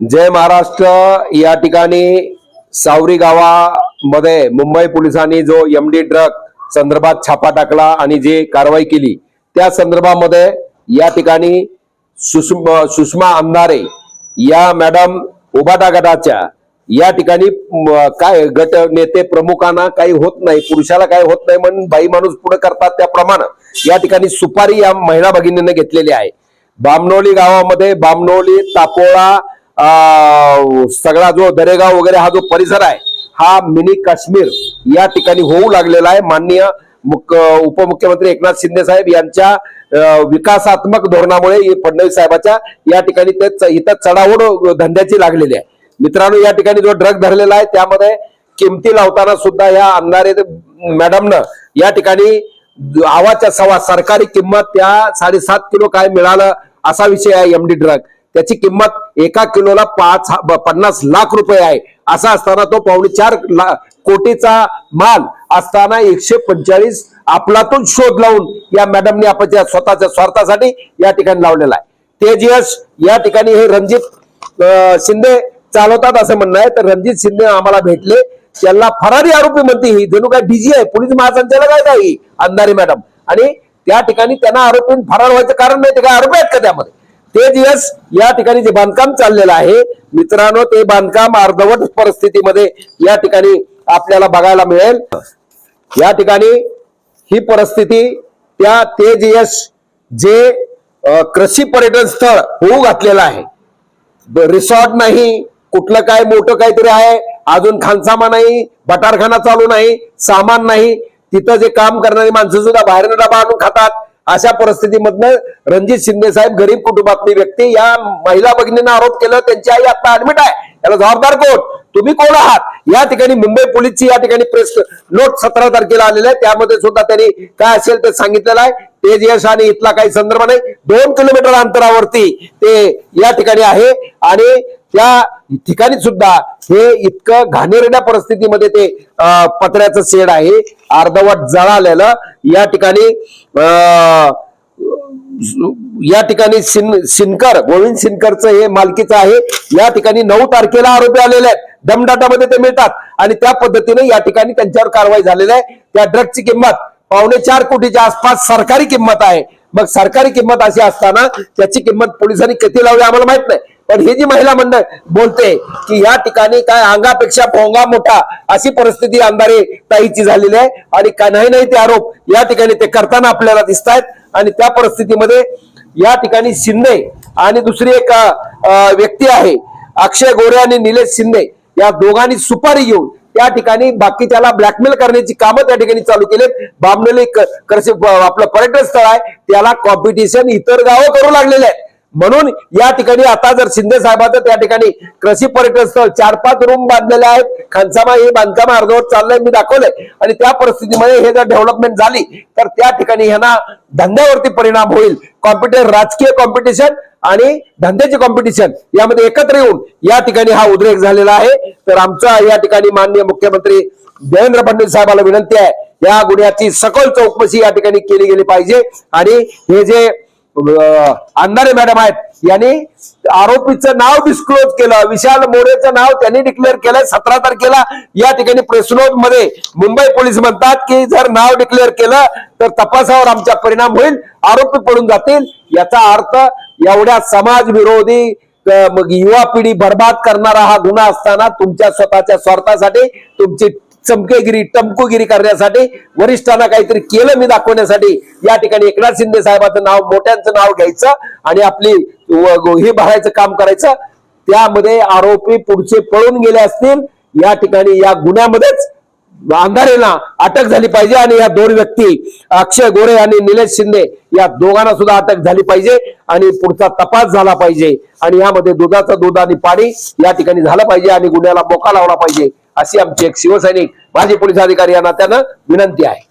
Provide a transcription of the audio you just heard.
जय महाराष्ट्र. या ठिकाणी सावरी गावामध्ये मुंबई पोलिसांनी जो एम डी ड्रग संदर्भात छापा टाकला आणि जे कारवाई केली त्या संदर्भामध्ये या ठिकाणी सुषमा सुषमा अंधारे या मॅडम उभाटा गटाच्या या ठिकाणी काय गट नेते प्रमुखांना काही होत नाही पुरुषाला काही होत नाही म्हणून बाई माणूस पुढे करतात त्याप्रमाणे या ठिकाणी सुपारी या महिला भगिनीने घेतलेली आहे. बामनोली गावामध्ये बामनोली तापोळा सगळा जो दरेगाव वगैरे हा जो परिसर आहे हा मिनी काश्मीर या ठिकाणी होऊ लागलेला आहे. माननीय मुख उपमुख्यमंत्री एकनाथ शिंदे साहेब यांच्या विकासात्मक धोरणामुळे फडणवीस साहेबाच्या या ठिकाणी ते च- इथं चढाओढ धंद्याची लागलेली आहे. मित्रांनो या ठिकाणी जो ड्रग धरलेला आहे त्यामध्ये किमती लावताना सुद्धा या अंधारे मॅडमनं या ठिकाणी आवाच्या सवा सरकारी किंमत त्या साडेसात किलो काय मिळालं असा विषय आहे एमडी ड्रग. त्याची किंमत एका किलोला पाच पन्नास लाख रुपये आहे. असा असताना तो पावणे चार कोटीचा माल असताना एकशे पंचेचाळीस आपलातून शोध लावून या मॅडमने आपण स्वतःच्या स्वार्थासाठी या ठिकाणी लावलेला आहे. तेज यश या ठिकाणी हे रणजित अं, शिंदे चालवतात असं म्हणणं आहे. तर रणजित शिंदे आम्हाला भेटले. त्याला फरारी आरोपी म्हणते ही. जणू काय डीजी आहे. पोलीस महासंचालक आहे का ही? अंधारी मॅडम आणि त्या ठिकाणी त्यांना आरोपी फरार व्हायचं कारण नाही ते काय आरोपी आहेत का त्यामध्ये? ते दिवस या ठिकाणी जे बांधकाम चाललेलं आहे मित्रांनो ते बांधकाम अर्धवट परिस्थितीमध्ये या ठिकाणी आपल्याला बघायला मिळेल. या ठिकाणी ही परिस्थिती त्या तेज यश जे कृषी पर्यटन स्थळ होऊ घातलेलं आहे. रिसॉर्ट नाही कुठलं काय मोठं काहीतरी आहे अजून खानसामा नाही बटारखाना चालू नाही सामान नाही तिथं जे काम करणारी माणसं सुद्धा बाहेरनं डबा आणून खातात. अशा परिस्थितीमधनं रणजित शिंदे साहेब गरीब कुटुंबातली व्यक्ती या महिला भगिनींना आरोप केला त्यांची आई आता ऍडमिट आहे. याला जबाबदार कोण? तुम्ही कोण आहात? या ठिकाणी मुंबई पोलीसची या ठिकाणी प्रेस नोट सतरा तारखेला आलेला आहे. त्यामध्ये सुद्धा त्यांनी काय असेल ते सांगितलेलं आहे. तेज यश आणि इथला काही संदर्भ नाही. दोन किलोमीटर अंतरावरती ते या ठिकाणी आहे. आणि त्या ठिकाणी सुद्धा हे इतकं घाणेरड्या परिस्थितीमध्ये ते अं, पत्र्याचं शेड आहे. अर्धवट जळालेलं. या ठिकाणी या ठिकाणी सिन सिनकर गोविंद सिनकरचं हे मालकीचं आहे. या ठिकाणी नऊ तारखेला आरोपी आलेले आहेत. दमडाटामध्ये ते मिळतात. आणि त्या पद्धतीने या ठिकाणी त्यांच्यावर कारवाई झालेली आहे. त्या ड्रगची किंमत पावणे चार कोटीच्या आसपास सरकारी किंमत आहे. मग सरकारी किंमत अशी असताना त्याची किंमत पोलिसांनी किती लावली आम्हाला माहीत नाही. पण हे जी महिला मंडळ बोलते की या ठिकाणी काय अंगापेक्षा भोंगा मोठा अशी परिस्थिती अंधारे ताईची झालेली आहे. आणि का नाही नाही ते आरोप या ठिकाणी ते करताना आपल्याला दिसत आहेत आणि त्या परिस्थितीमध्ये या ठिकाणी शिंदे आणि दुसरी एक व्यक्ती आहे अक्षय गोरे आणि निलेश शिंदे या दोघांनी सुपारी घेऊन त्या ठिकाणी बाकी त्याला ब्लॅकमेल करण्याची कामं त्या ठिकाणी चालू केलेत. बामणेली आपलं पर्यटन स्थळ आहे त्याला कॉम्पिटिशन इतर गावं करू लागलेले आहेत. म्हणून या ठिकाणी आता जर शिंदे साहेबांचं त्या ठिकाणी कृषी पर्यटन स्थळ चार पाच रूम बांधलेले आहेत. खानसामा हे बांधकाम अर्धवट चाललंय मी दाखवलंय. आणि त्या परिस्थितीमध्ये हे जर डेव्हलपमेंट झाली तर त्या ठिकाणी ह्यांना धंद्यावरती परिणाम होईल. कॉम्पिटिशन राजकीय कॉम्पिटिशन आणि धंद्याचे कॉम्पिटिशन यामध्ये एकत्र येऊन या ठिकाणी हा उद्रेक झालेला आहे. तर आमचा या ठिकाणी माननीय मुख्यमंत्री देवेंद्र फडणवीस साहेबाला विनंती आहे या गुन्ह्याची सखोल चौकशी या ठिकाणी केली गेली पाहिजे. आणि हे जे अंधारे मॅडम आहेत. यांनी आरोपीचं नाव डिस्क्लोज केलं. विशाल मोरेचं नाव त्यांनी डिक्लेअर केलं सतरा तारखेला या ठिकाणी प्रेस नोटमध्ये मुंबई पोलीस म्हणतात की जर नाव डिक्लेअर केलं तर तपासावर आमचा परिणाम होईल. आरोपी पडून जातील. याचा अर्थ एवढ्या समाज विरोधी मग युवा पिढी बर्बाद करणारा हा गुन्हा असताना तुमच्या स्वतःच्या स्वार्थासाठी तुमची चमकेगिरी टमकुगिरी करण्यासाठी वरिष्ठांना काहीतरी केलं मी दाखवण्यासाठी या ठिकाणी एकनाथ शिंदे साहेबांचं नाव मोठ्यांचं नाव घ्यायचं आणि आपली हे भरायचं काम करायचं. त्यामध्ये आरोपी पुढचे पळून गेले असतील. या ठिकाणी या गुन्ह्यामध्येच अंधारेला अटक झाली पाहिजे आणि या दोन व्यक्ती अक्षय गोरे आणि निलेश शिंदे या दोघांना सुद्धा अटक झाली पाहिजे आणि पुढचा तपास झाला पाहिजे. आणि यामध्ये दुधाचं दूध आणि पाणी या ठिकाणी झालं पाहिजे आणि गुन्ह्याला मोका लावला पाहिजे. अशी आमची एक शिवसैनिक माजी पोलीस अधिकारी या नात्यानं विनंती आहे.